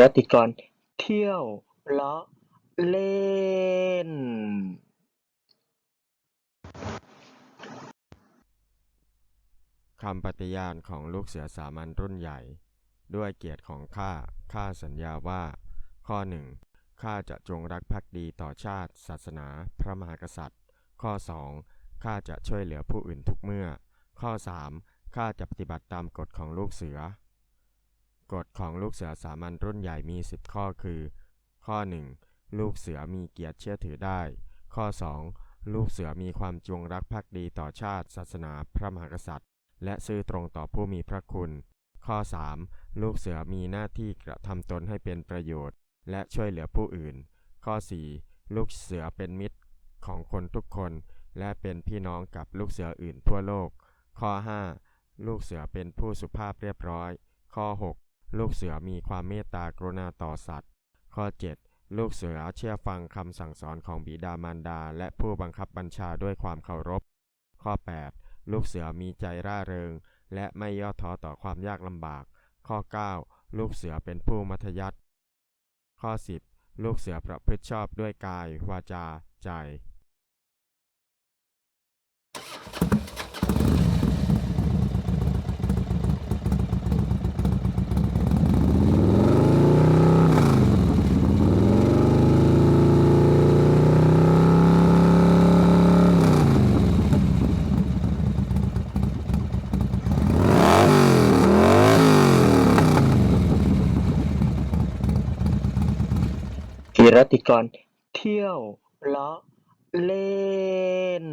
รติกร เที่ยวเลาะเล่น คำปฏิญาณของลูกเสือสามัญรุ่นใหญ่ ด้วยเกียรติของข้า ข้าสัญญาว่า ข้อหนึ่งข้าจะจงรักภักดีต่อชาติ ศาสนา พระมหากษัตริย์ ข้อสองข้าจะช่วยเหลือผู้อื่นทุกเมื่อ ข้อสามข้าจะปฏิบัติตามกฎของลูกเสือ กฎของลูกเสือสามัญรุ่นใหญ่มี 10 ข้อคือ ข้อ 1. ลูกเสือมีเกียรติเชื่อถือได้ ข้อ 2. ลูกเสือมีความจงรักภักดีต่อชาติ ศาสนาพระมหากษัตริย์ และซื่อตรงต่อผู้มีพระคุณ ข้อ 3. ลูกเสือมีหน้าที่กระทำตนให้เป็นประโยชน์ และช่วยเหลือผู้อื่น ข้อ 4. ลูกเสือเป็นมิตรของคนทุกคน และเป็นพี่น้องกับลูกเสืออื่นทั่วโลก ข้อ 5. ลูกเสือเป็นผู้สุภาพเรียบร้อย ข้อ 6. ลูกเสือมีความเมตตากรุณาต่อสัตว์ ข้อ 7. ลูกเสือเชื่อฟังคำสั่งสอนของบิดามารดา และผู้บังคับบัญชาด้วยความเคารพ ข้อ 8. ลูกเสือมีใจร่าเริง และไม่ย่อท้อต่อความยากลำบาก ข้อ 9. ลูกเสือเป็นผู้มัธยัติข้อ 10. ลูกเสือประพฤติชอบด้วยกาย วาจา ใจ กิ รติกร เที่ยว เลาะ เล่น